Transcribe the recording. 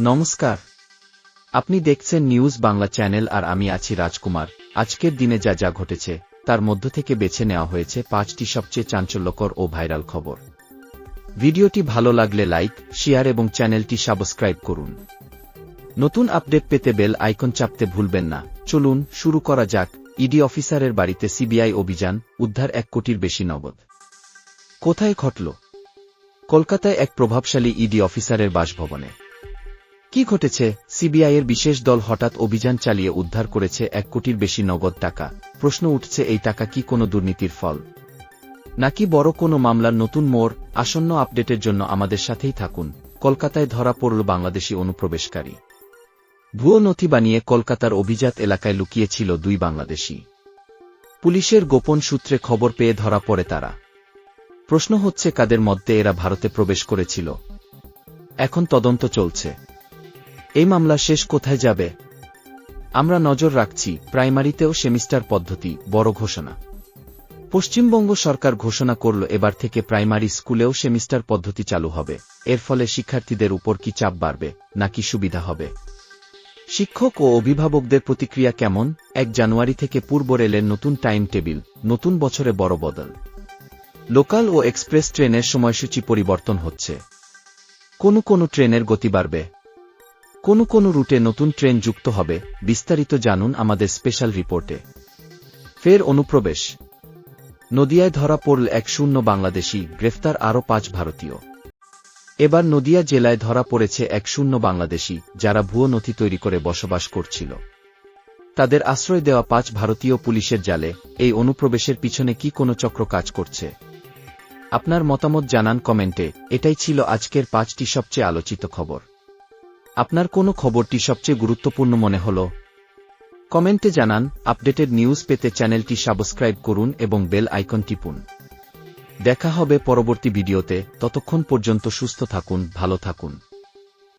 নমস্কার। আপনি দেখছেন নিউজ বাংলা চ্যানেল আর আমি আছি রাজকুমার। আজকের দিনে যা যা ঘটেছে, তার মধ্য থেকে বেছে নেওয়া হয়েছে পাঁচটি সবচেয়ে চাঞ্চল্যকর ও ভাইরাল খবর। ভিডিওটি ভালো লাগলে লাইক, শেয়ার এবং চ্যানেলটি সাবস্ক্রাইব করুন। নতুন আপডেট পেতে বেল আইকন চাপতে ভুলবেন না। চলুন শুরু করা যাক। ইডি অফিসারের বাড়িতে সিবিআই অভিযান, উদ্ধার এক কোটির বেশি নগদ। কোথায় ঘটল? কলকাতায় এক প্রভাবশালী ইডি অফিসারের বাসভবনে। কি ঘটেছে? সিবিআইয়ের বিশেষ দল হঠাৎ অভিযান চালিয়ে উদ্ধার করেছে এক কোটির বেশি নগদ টাকা। প্রশ্ন উঠছে, এই টাকা কি কোনো দুর্নীতির ফল? নাকি বড় কোনো মামলার নতুন মোড়? আসন্ন আপডেটের জন্য আমাদের সাথেই থাকুন। কলকাতায় ধরা পড়ল বাংলাদেশি অনুপ্রবেশকারী। ভুয়ো নথি বানিয়ে কলকাতার অভিজাত এলাকায় লুকিয়েছিল দুই বাংলাদেশি। পুলিশের গোপন সূত্রে খবর পেয়ে ধরা পড়ে তারা। প্রশ্ন হচ্ছে, কাদের মধ্যে এরা ভারতে প্রবেশ করেছিল? এখন তদন্ত চলছে। এই মামলা শেষ কোথায় যাবে? আমরা নজর রাখছি প্রাইমারিতেও সেমিস্টার পদ্ধতি, বড় ঘোষণা। পশ্চিমবঙ্গ সরকার ঘোষণা করল এবার থেকে প্রাইমারি স্কুলেও সেমিস্টার পদ্ধতি চালু হবে। এর ফলে শিক্ষার্থীদের উপর কি চাপ বাড়বে, নাকি সুবিধা হবে? শিক্ষক ও অভিভাবকদের প্রতিক্রিয়া কেমন? এক জানুয়ারি থেকে পূর্ব রেলের নতুন টাইম টেবিল, নতুন বছরে বড় বদল। লোকাল ও এক্সপ্রেস ট্রেনের সময়সূচি পরিবর্তন হচ্ছে। কোনো কোনো ট্রেনের গতি বাড়বে কোনো কোনো রুটে নতুন ট্রেন যুক্ত হবে, বিস্তারিত জানুন আমাদের স্পেশাল রিপোর্টে। ফের অনুপ্রবেশ। নদিয়ায় ধরা পড়ল এক শূন্য বাংলাদেশি, গ্রেফতার আরও পাঁচ ভারতীয়। এবার নদিয়া জেলায় ধরা পড়েছে এক শূন্য বাংলাদেশি, যারা ভুয়ো নথি তৈরি করে বসবাস করছিল। তাদের আশ্রয় দেওয়া পাঁচ ভারতীয় পুলিশের জালে, এই অনুপ্রবেশের পিছনে কি কোনো চক্র কাজ করছে? আপনার মতামত জানান কমেন্টে, এটাই ছিল আজকের পাঁচটি সবচেয়ে আলোচিত খবর। আপনার কোনো খবরটি সবচেয়ে গুরুত্বপূর্ণ মনে হল? কমেন্টে জানান, আপডেটেড নিউজ পেতে চ্যানেলটি সাবস্ক্রাইব করুন এবং বেল আইকন টিপুন। দেখা হবে পরবর্তী ভিডিওতে, ততক্ষণ পর্যন্ত সুস্থ থাকুন, ভালো থাকুন।